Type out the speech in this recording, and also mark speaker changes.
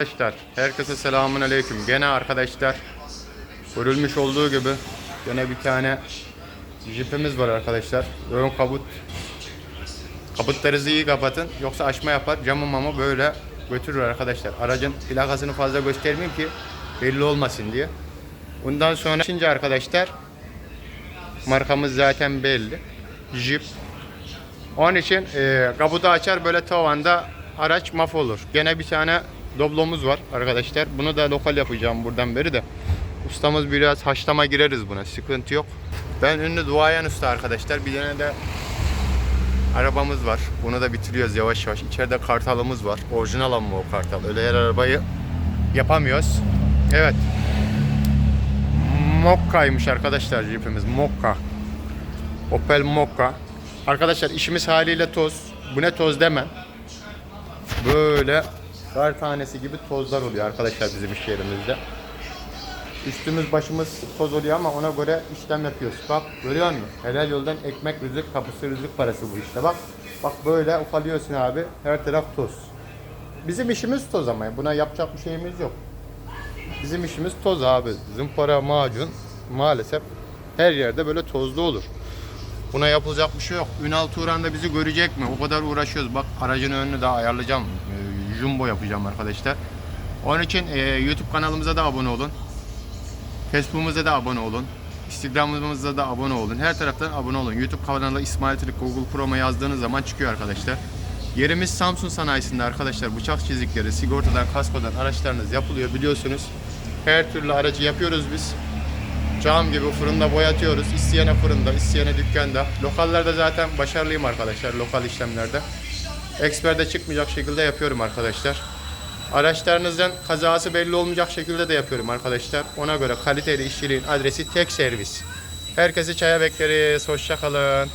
Speaker 1: Arkadaşlar herkese selamun aleyküm. Gene arkadaşlar görülmüş olduğu gibi gene bir tane jipimiz var arkadaşlar. Ön kabut kabutlarınızı iyi kapatın yoksa açma yapar camı mama böyle götürür arkadaşlar. Aracın plakasını fazla göstermeyeyim ki belli olmasın diye. Bundan sonra şimdi arkadaşlar markamız zaten belli. Jeep. Onun için e, kaputu açar böyle tavanda araç mahvolur. Gene bir tane doblomuz var arkadaşlar. Bunu da lokal yapacağım buradan beri de. Ustamız biraz haşlama gireriz buna. Sıkıntı yok. Ben ünlü duayen usta arkadaşlar. Bir tane de arabamız var. Bunu da bitiriyoruz yavaş yavaş. İçeride kartalımız var. Orijinal ama o kartal. Öyle her arabayı yapamıyoruz. Evet. Mokka'ymış arkadaşlar jipimiz. Mokka. Opel Mokka. Arkadaşlar işimiz haliyle toz. Bu ne toz demem. Böyle kar tanesi gibi tozlar oluyor arkadaşlar bizim iş yerimizde. Üstümüz başımız toz oluyor ama ona göre işlem yapıyoruz. Bak görüyor musun? Helal yoldan ekmek rızık kapısı rızık parası bu işte bak. Bak böyle ufalıyorsun abi. Her taraf toz. Bizim işimiz toz ama buna yapacak bir şeyimiz yok. Bizim işimiz toz abi. Zımpara, macun maalesef her yerde böyle tozlu olur. Buna yapılacak bir şey yok. Ünal Turan da bizi görecek mi? O kadar uğraşıyoruz. Bak aracın önünü daha ayarlayacağım. Jumbo yapacağım arkadaşlar. Onun için e, YouTube kanalımıza da abone olun. Facebook'umuza da abone olun. Instagram'ımıza da abone olun. Her taraftan abone olun. YouTube kanalına İsmail Türk Google Chrome'a yazdığınız zaman çıkıyor arkadaşlar. Yerimiz Samsun sanayisinde arkadaşlar. Bıçak çizikleri, sigortadan, kaskodan araçlarınız yapılıyor biliyorsunuz. Her türlü aracı yapıyoruz biz. Cam gibi fırında boyatıyoruz. İsteyene fırında, isteyene dükkanda. Lokallerde zaten başarılıyım arkadaşlar lokal işlemlerde. Eksperde çıkmayacak şekilde yapıyorum arkadaşlar. Araçlarınızdan kazası belli olmayacak şekilde de yapıyorum arkadaşlar. Ona göre kaliteli işçiliğin adresi tek servis. Herkesi çaya bekleriz. Hoşça kalın.